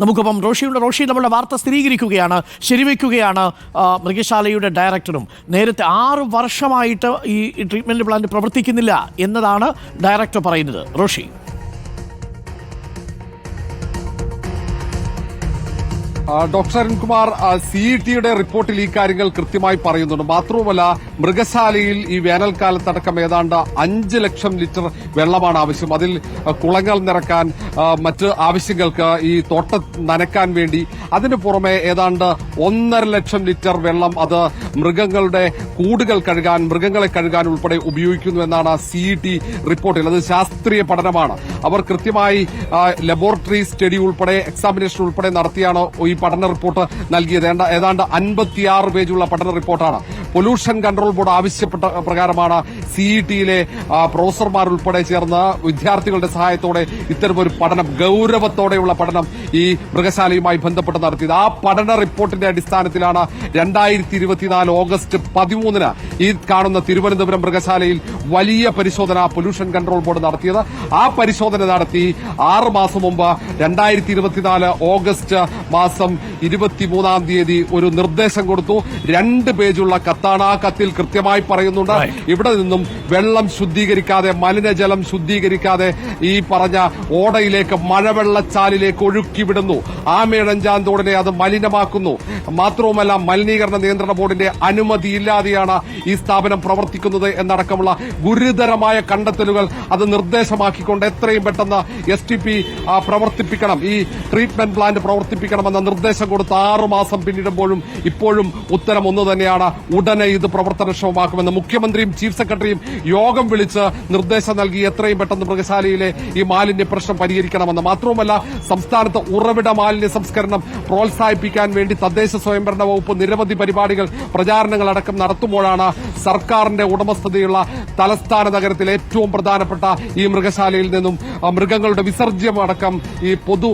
നമുക്കൊപ്പം റോഷിയുടെ റോഷി നമ്മുടെ വാർത്ത സ്ഥിരീകരിക്കുകയാണ് ശരിവെക്കുകയാണ് മൃഗശാലയുടെ ഡയറക്ടറും. നേരത്തെ ആറ് വർഷമായിട്ട് ഈ ട്രീറ്റ്മെന്റ് പ്ലാന്റ് പ്രവർത്തിക്കുന്നില്ല എന്നതാണ് ഡയറക്ടർ പറയുന്നത്. Roshi. Doctor Arunkumar C E ടിയുടെ റിപ്പോർട്ടിൽ ഈ കാര്യങ്ങൾ കൃത്യമായി പറയുന്നുണ്ട്. മാത്രവുമല്ല മൃഗശാലയിൽ ഈ വേനൽക്കാലത്തടക്കം ഏതാണ്ട് അഞ്ച് ലക്ഷം ലിറ്റർ വെള്ളമാണ് ആവശ്യം. അതിൽ കുളങ്ങൾ നിറക്കാൻ മറ്റ് ആവശ്യങ്ങൾക്ക് ഈ തോട്ട നനക്കാൻ വേണ്ടി അതിനു പുറമെ ഏതാണ്ട് ഒന്നര ലക്ഷം ലിറ്റർ വെള്ളം അത് മൃഗങ്ങളുടെ കൂടുകൾ കഴുകാൻ മൃഗങ്ങളെ കഴുകാൻ ഉൾപ്പെടെ ഉപയോഗിക്കുന്നു എന്നാണ് സി ഇ ടി റിപ്പോർട്ടിൽ. അത് ശാസ്ത്രീയ പഠനമാണ്. അവർ കൃത്യമായി ലബോറട്ടറി സ്റ്റഡി ഉൾപ്പെടെ എക്സാമിനേഷൻ ഉൾപ്പെടെ നടത്തിയാണ് ഈ പഠന റിപ്പോർട്ട് നൽകിയത്. ഏതാണ്ട് അൻപത്തിയാറ് പേജുള്ള പഠന റിപ്പോർട്ടാണ്. പൊല്യൂഷൻ കൺട്രോൾ ബോർഡ് ആവശ്യപ്പെട്ട പ്രകാരമാണ് സിഇടിയിലെ പ്രൊഫസർമാർ ഉൾപ്പെടെ ചേർന്ന് വിദ്യാർത്ഥികളുടെ സഹായത്തോടെ ഇത്തരമൊരു പഠനം ഗൌരവത്തോടെയുള്ള പഠനം ഈ മൃഗശാലയുമായി ബന്ധപ്പെട്ട് നടത്തിയത്. ആ പഠന റിപ്പോർട്ടിന്റെ അടിസ്ഥാനത്തിലാണ് രണ്ടായിരത്തി ഇരുപത്തിനാല് ഓഗസ്റ്റ് പതിമൂന്നിന് ഈ കാണുന്ന തിരുവനന്തപുരം മൃഗശാലയിൽ വലിയ പരിശോധന പൊല്യൂഷൻ കൺട്രോൾ ബോർഡ് നടത്തിയത്. ആ പരിശോധന നടത്തി ആറ് മാസം മുമ്പ് രണ്ടായിരത്തി ഇരുപത്തിനാല് ഓഗസ്റ്റ് മാസം ഇരുപത്തിമൂന്നാം തീയതി ഒരു നിർദ്ദേശം കൊടുത്തു. രണ്ട് പേജുള്ള കത്താണ് ആ കത്തിൽ കൃത്യമായി പറയുന്നുണ്ട്. ഇവിടെ നിന്നും വെള്ളം ശുദ്ധീകരിക്കാതെ മലിനജലം ശുദ്ധീകരിക്കാതെ ഈ പറഞ്ഞ ഓടയിലേക്ക് മഴവെള്ളച്ചാലിലേക്ക് ഒഴുക്കിവിടുന്നു. ആ മേഴഞ്ചാൻ തോടിനെ അത് മലിനമാക്കുന്നു. മാത്രവുമല്ല മലിനീകരണ നിയന്ത്രണ ബോർഡിന്റെ അനുമതിയില്ലാതെയാണ് ഈ സ്ഥാപനം പ്രവർത്തിക്കുന്നത് എന്നടക്കമുള്ള ഗുരുതരമായ കണ്ടെത്തലുകൾ അത് നിർദ്ദേശമാക്കിക്കൊണ്ട് എത്രയും പെട്ടെന്ന് എസ് ടി പി പ്രവർത്തിപ്പിക്കണം. ഈ ട്രീറ്റ്മെന്റ് പ്ലാന്റ് പ്രവർത്തിപ്പിക്കണമെന്ന നിർദ്ദേശം കൊടുത്ത് ആറുമാസം പിന്നിടുമ്പോഴും ഇപ്പോഴും ഉത്തരം ഒന്ന് തന്നെയാണ്. ഉടനെ ഇത് പ്രവർത്തനക്ഷമമാക്കുമെന്ന് മുഖ്യമന്ത്രിയും ചീഫ് സെക്രട്ടറിയും യോഗം വിളിച്ച് നിർദ്ദേശം നൽകി എത്രയും പെട്ടെന്ന് മൃഗശാലയിലെ ഈ മാലിന്യ പ്രശ്നം പരിഹരിക്കണമെന്ന്. മാത്രവുമല്ല സംസ്ഥാനത്ത് ഉറവിട മാലിന്യ സംസ്കരണം പ്രോത്സാഹിപ്പിക്കാൻ വേണ്ടി തദ്ദേശ സ്വയംഭരണ വകുപ്പ് നിരവധി പരിപാടികൾ പ്രചാരണങ്ങൾ അടക്കം നടത്തുമ്പോഴാണ് സർക്കാരിന്റെ ഉടമസ്ഥതയുള്ള തലസ്ഥാന നഗരത്തിലെ ഏറ്റവും പ്രധാനപ്പെട്ട ഈ മൃഗശാലയിൽ നിന്നും മൃഗങ്ങളുടെ വിസർജ്യം അടക്കം ഈ പൊതു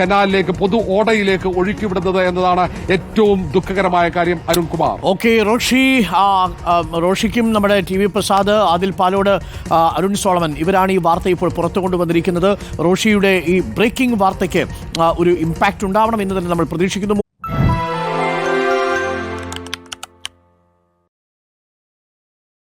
കനാലിലേക്ക് പൊതു ഓടയിലേക്ക് ഒഴുക്കിവിടുന്നത് എന്നതാണ് ഏറ്റവും ദുഃഖകരമായ കാര്യം. അരുൺകുമാർ. ഓക്കെ റോഷി ആ, റോഷിക്കും നമ്മുടെ T V Prasad Adil Palode Arun Solomon ഇവരാണ് ഈ വാർത്ത ഇപ്പോൾ പുറത്തു കൊണ്ടുവന്നിരിക്കുന്നത്. റോഷിയുടെ ഈ ബ്രേക്കിംഗ് വാർത്തയ്ക്ക് ഒരു ഇമ്പാക്റ്റ് ഉണ്ടാവണം എന്ന് തന്നെ നമ്മൾ പ്രതീക്ഷിക്കുന്നു.